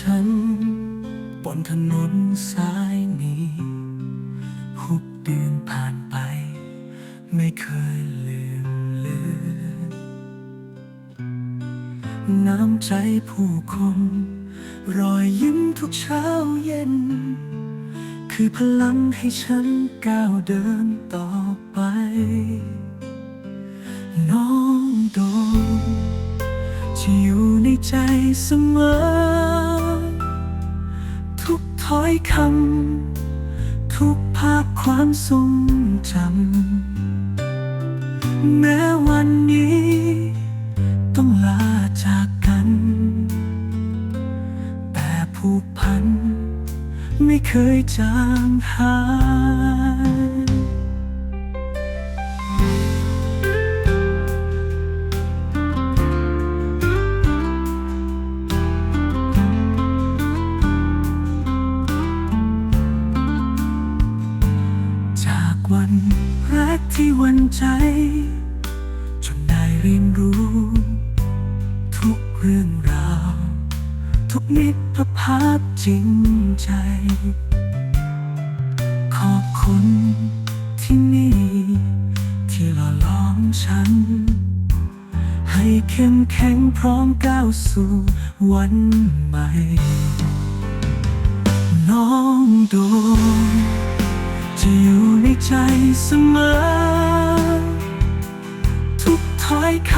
ฉัน บนถนนสายนี้หกเดือนผ่านไป ไม่เคยลืมเลือนน้ำใจผู้คนรอยยิ้มทุกเช้าเย็น คือพลังให้ฉันก้าวเดินต่อไป น้องโดนจะอยู่ในใจเสมอ ถ้อยคำ ทุกภาพความทรงจำ แม้วันนี้ ต้องลาจากกัน แต่ผูกพัน ไม่เคยจางหาย รกที่วันใจ จนได้เรียนรู้ ทุกเรื่องราว ทุกมิตรภาพจริงใจ ขอบคุณที่นี่ ที่หล่อล้อมฉัน ให้เข้มแข็งพร้อมก้าวสู่วันใหม่ น้องโดนจะอยู่ ใจเสมอ ทุกถ้อยค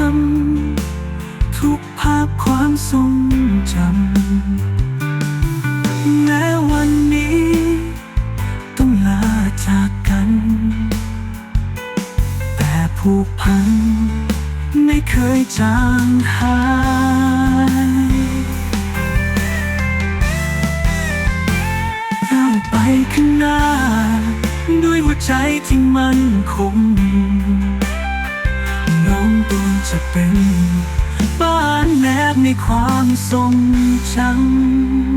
ำ ทุกภาพความทรงจำแม้วันนี้ ต้องลาจากกัน แต่ผูกพัน ไม่เคยจางหายก้าวไปข้างหน้า ด้วยหัวใจที่มั่นคงน้องตัวจะเป็น บ้านแนบในความทรงจำ